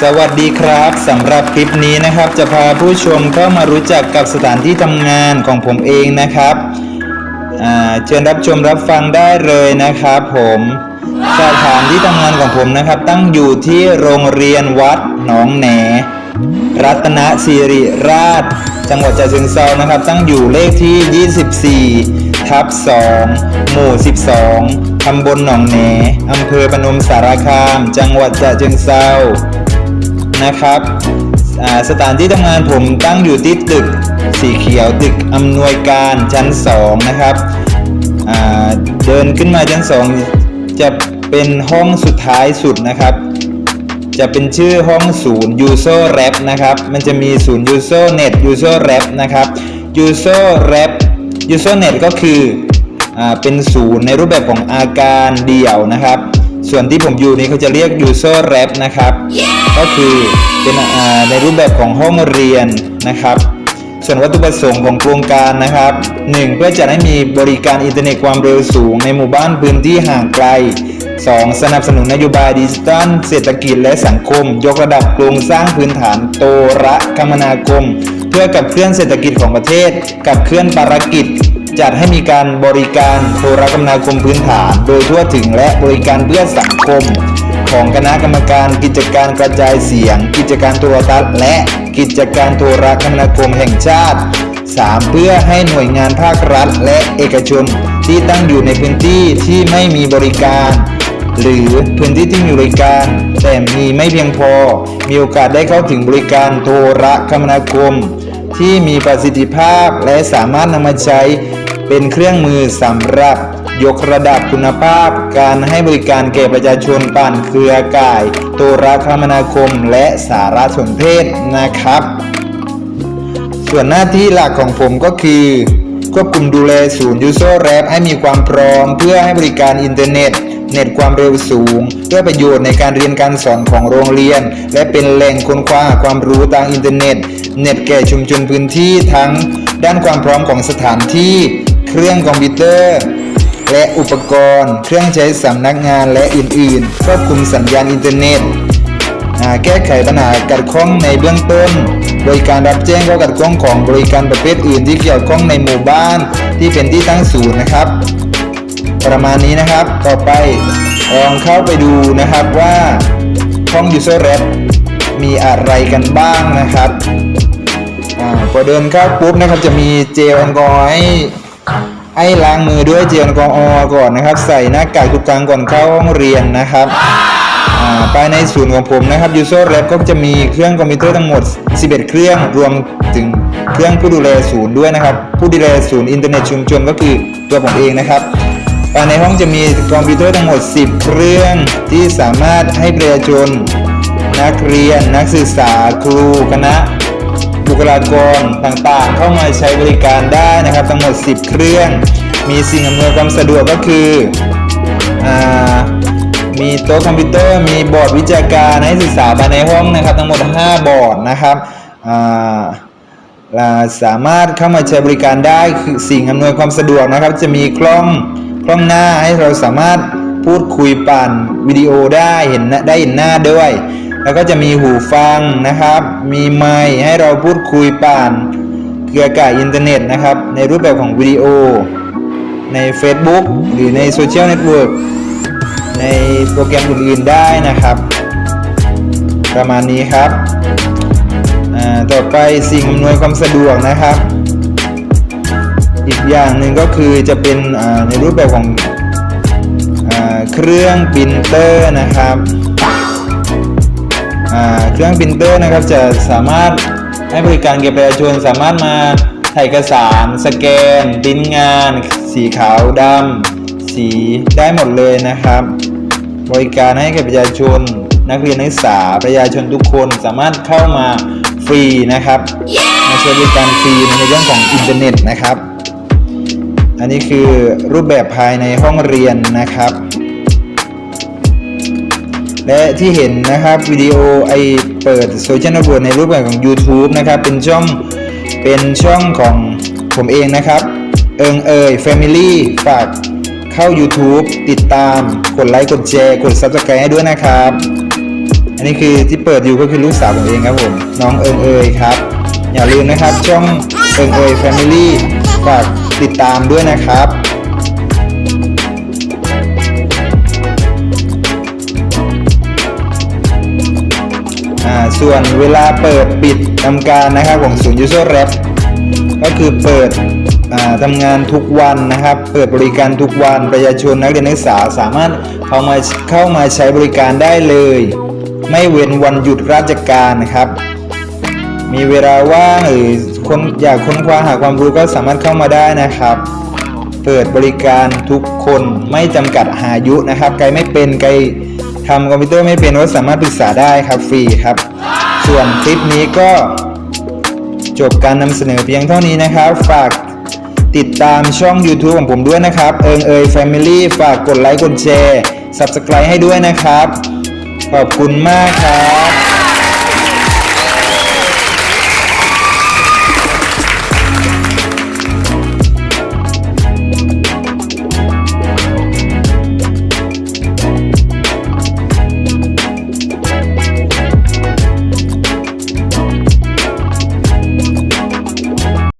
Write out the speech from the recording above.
สวัสดีครับสำหรับคลิปนี้นะครับ จะพาผู้ชมเข้ามารู้จักกับสถานที่ทำงานของผมเองนะครับเชิญรับชมรับฟังได้เลยนะครับผมสถานที่ทำงานของผมนะครับ ตั้งอยู่ที่โรงเรียนวัดหนองแหน รัตนศิริราช จังหวัดฉะเชิงเทรานะครับ ตั้งอยู่เลขที่ 24 ทับ 2 หมู่ 12ตำบลหนองแหนอำเภอพนมสารคาม จังหวัดฉะเชิงเทรา นะครับสถานที่ทำงานผมตั้งอยู่ที่ตึกสีเขียวตึกอำนวยการชั้น 2 นะครับเดินขึ้นมาชั้น 2 จะเป็นห้องสุดท้ายสุดนะครับ จะเป็นชื่อห้องศูนย์ User Rap นะครับ มันจะมีศูนย์ User Net User Rap นะครับ User Rap User Net ก็คืออเป็นศูนย์ในรูปแบบของอาการเดี่ยวนะครับ ส่วนที่ผมอยู่นี้เขาจะเรียก User Rap นะครับ ก็คือเป็นอ่าในรูปแบบของห้องเรียนนะครับส่วนวัตถุประสงค์ของโครงการนะครับ 1. เพื่อจะให้มีบริการอินเทอร์เน็ตความเร็วสูงในหมู่บ้านพื้นที่ห่างไกล 2. สนับสนุนนโยบายดิจิทัลเศรษฐกิจและสังคม ยกระดับโครงสร้างพื้นฐานโตรคมนาคม เพื่อกับเคลื่อนเศรษฐกิจของประเทศ กับเคลื่อนภารกิจ จัดให้มีการบริการโทรคมนาคมพื้นฐาน โดยทั่วถึงและบริการเพื่อสังคม ของคณะกรรมการกิจการกระจายเสียง กิจการโทรทัศน์ และกิจการโทรคมนาคมแห่งชาติ 3. เพื่อให้หน่วยงานภาครัฐ และเอกชนที่ตั้งอยู่ในพื้นที่ที่ไม่มีบริการ หรือพื้นที่ที่มีบริการ แต่มีไม่เพียงพอ มีโอกาสได้เข้าถึงบริการโทรคมนาคม ที่มีประสิทธิภาพและสามารถนำมาใช้ เป็นเครื่องมือสำหรับยกระดับคุณภาพ การให้บริการแก่ประชาชนผ่านเครือข่าย โทรคมนาคมและสารสนเทศนะครับ ส่วนหน้าที่หลักของผมก็คือควบคุมดูแลศูนย์ User Lab ให้มีความพร้อม เพื่อให้บริการอินเทอร์เน็ต เน็ตความเร็วสูง เพื่อประโยชน์ในการเรียนการสอนของโรงเรียน และเป็นแหล่งค้นคว้าความรู้ทางอินเทอร์เน็ต เน็ตแก่ชุมชนพื้นที่ทั้งด้านความพร้อมของสถานที่ เครื่องคอมพิวเตอร์ และอุปกรณ์ เครื่องใช้สำนักงานและอื่นๆ ควบคุมสัญญาณอินเทอร์เน็ตอ่าแก้ไขปัญหาขัดข้องในเบื้องต้น โดยการรับแจ้งข้อขัดข้องของบริการประเภทอื่นที่เกี่ยวข้องในหมู่บ้านที่เป็นที่ตั้งศูนย์นะครับ ประมาณนี้นะครับ ต่อไปลองเข้าไปดูนะครับว่าห้อง User Lab มีอะไรกันบ้างนะครับอ่าพอเดินเข้าปุ๊บนะครับจะมีเจลแอลกอฮอล์ ให้ล้างมือด้วยเจลแอลกอฮอล์ก่อนนะครับ ใส่หน้ากากทุกครั้งก่อนเข้าห้องเรียนนะครับอ่าภายในศูนย์ของผมนะครับ User Lab ก็จะมีเครื่องคอมพิวเตอร์ทั้งหมด 11 เครื่องรวมถึงเครื่องผู้ดูแลศูนย์ด้วยนะครับ ผู้ดูแลศูนย์อินเทอร์เน็ตชุมชนก็คือตัวผมเองนะครับภายในห้องจะมีคอมพิวเตอร์ทั้งหมด 10 เครื่องที่สามารถให้ประชาชนนักเรียนนักศึกษาครูคณะ บุคลากรต่างๆ เข้ามาใช้บริการได้นะครับทั้งหมด 10 เครื่อง มีสิ่งอำนวยความสะดวกก็คืออมีโต๊ะคอมพิวเตอร์มีบอร์ดวิชาการให้ศึกษาภายในห้องนะครับ ทั้งหมด 5 บอร์ดนะครับาสามารถเข้ามาใช้บริการได้คือสิ่งอำนวยความสะดวกนะครับ จะมีกล้องกล้องหน้าให้เราสามารถพูดคุยปั่นวิดีโอได้เห็นได้เห็นหน้าด้วย แล้วก็จะมีหูฟังนะครับ มีไมค์ให้เราพูดคุยผ่านเครือข่ายอินเทอร์เน็ตนะครับ ในรูปแบบของวิดีโอ ใน Facebook หรือในโซเชียลเน็ตเวิร์กในโปรแกรมอื่นๆได้นะครับ ประมาณนี้ครับ ต่อไปสิ่งอำนวยความสะดวกนะครับ อีกอย่างหนึ่งก็คือจะเป็นในรูปแบบของอเครื่องปรินเตอร์นะครับ เครื่องปรินเตอร์นะครับจะสามารถให้บริการแก่ประชาชนสามารถมาถ่ายเอกสาร สแกนปริ้นงาน สีขาวดำสีได้หมดเลยนะครับ บริการให้แก่ประชาชน นักเรียนนักศึกษาประชาชนทุกคนสามารถเข้ามาฟรีนะครับมาใช้บริการฟรีในเรื่องของอินเทอร์เน็ตนะครับ อันนี้คือรูปแบบภายในห้องเรียนนะครับ และที่เห็นนะครับวิดีโอไอเปิดโซเชียลเน็ตเวิร์กในรูปแบบของ YouTube นะครับเป็นช่องเป็นช่องของผมเองนะครับ เอิงเอ่ย Family ฝากเข้า YouTube ติดตามกดไลค์กดแชร์กด Subscribe ให้ด้วยนะครับ อันนี้คือที่เปิดอยู่ก็คือลูกสาวผมเองครับผม น้องเอิงเอยครับ อย่าลืมนะครับช่องเอิงเอยแฟมิลี่ฝากติดตามด้วยนะครับ ส่วนเวลาเปิดปิดทำการนะครับของศูนย์ยูโซแรปก็คือเปิดทำงานทุกวันนะครับ เปิดบริการทุกวันประชาชนนักเรียนนักศึกษาสามารถเข้ามาเข้ามาใช้บริการได้เลย ไม่เว้นวันหยุดราชการนะครับ มีเวลาว่างหรือคนอยากค้นคว้าหาความรู้ก็สามารถเข้ามาได้นะครับ เปิดบริการทุกคนไม่จำกัดอายุนะครับ ใครไม่เป็นใคร ทำคอมพิวเตอร์ไม่เป็นก็สามารถปรึกษาได้ครับฟรีครับ ส่วนคลิปนี้ก็จบการนำเสนอเพียงเท่านี้นะครับ ฝากติดตามช่อง YouTube ของผมด้วยนะครับ เอิงเอย Family ฝากกดไลค์กดแชร์ Subscribe ให้ด้วยนะครับ ขอบคุณมากครับ